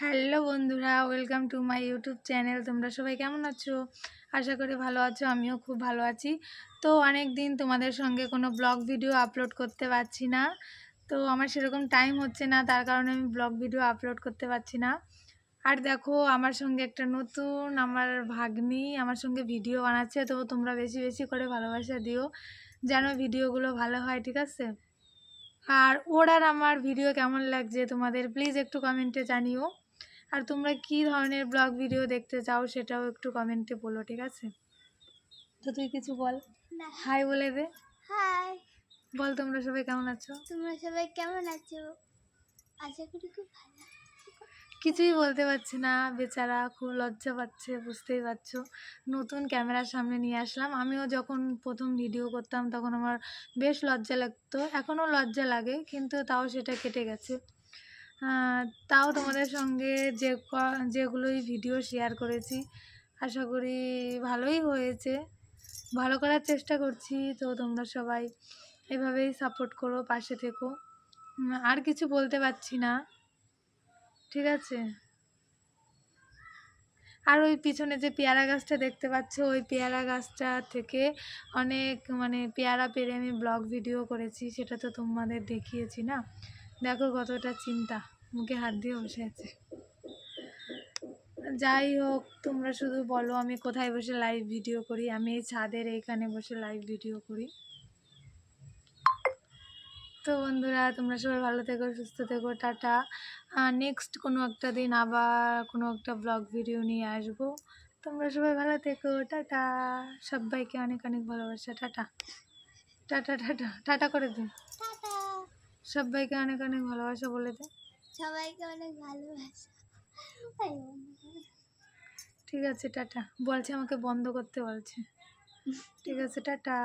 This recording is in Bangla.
হ্যালো বন্ধুরা, welcome to my YouTube channel. তোমরা সবাই কেমন আছো? আশা করি ভালো আছো, আমিও খুব ভালো আছি। তো অনেক দিন তোমাদের সঙ্গে কোনো ব্লগ ভিডিও আপলোড করতে পারছি না। তো আমার সেরকম টাইম হচ্ছে না, তার কারণে আমি ব্লগ ভিডিও আপলোড করতে পারছি না। আর দেখো, আমার সঙ্গে একটা নতুন আমার ভাগ্নি আমার সঙ্গে ভিডিও বানাচ্ছে, তো তোমরা বেশি বেশি করে ভালোবাসা দিও, যেন ভিডিওগুলো ভালো হয়, ঠিক আছে? আর ওর আর আমার ভিডিও কেমন লাগছে, তোমাদের প্লিজ একটু কমেন্টে জানিও। আর তোমরা কি ধরনের ব্লগ ভিডিও দেখতে চাও সেটাও একটু কমেন্টে বলো ঠিক আছে? তো তুই কিছু বল। হাই বলে দে। হাই বল তোমরা সবাই কেমন আছো? তোমরা সবাই কেমন আছো? আশা করি খুব ভালো কিছুই বলতে পারছি না বেচারা খুব লজ্জা পাচ্ছে বুঝতেই পারছ। নতুন ক্যামেরার সামনে নিয়ে আসলাম। আমিও যখন প্রথম ভিডিও করতাম তখন আমার বেশ লজ্জা লাগতো। এখনও লজ্জা লাগে কিন্তু তাও সেটা কেটে গেছে। তাও তোমাদের সঙ্গে যে যেগুলোই ভিডিও শেয়ার করেছি, আশা করি ভালোই হয়েছে। ভালো করার চেষ্টা করছি, তো তোমরা সবাই এভাবেই সাপোর্ট করো, পাশে থেকো। আর কিছু বলতে পারছি না। ঠিক আছে? আর ওই পিছনে যে পেয়ারা গাছটা দেখতে পাচ্ছ, ওই পেয়ারা গাছটা থেকে অনেক মানে পেয়ারা পেরে আমি ব্লগ ভিডিও করেছি, সেটা তো তোমাদের দেখিয়েছি না। দেখো কতটা চিন্তা। মুখে হাত দিয়ে বসে আছে। যাই হোক, তোমরা শুধু বলো আমি কোথায় বসে লাইভ ভিডিও করি? আমি এই ছাদের এইখানে বসে লাইভ ভিডিও করি। তো বন্ধুরা, তোমরা সবাই ভালো থেকো, সুস্থ থেকো, টাটা। নেক্সট কোনো একটা দিন আবার কোনো একটা ব্লগ ভিডিও নিয়ে আসব। তোমরা সবাই ভালো থেকো, টাটা। সবাইকে অনেক অনেক ভালোবাসা, টাটা। টাটা টাটা টাটা করে দে টাটা। সবাইকে অনেক অনেক ভালোবাসা বলে দে। সবাইকে অনেক ভালোবাসা। ঠিক আছে টাটা। বলছে আমাকে বন্ধ করতে বলছে। ঠিক আছে টাটা।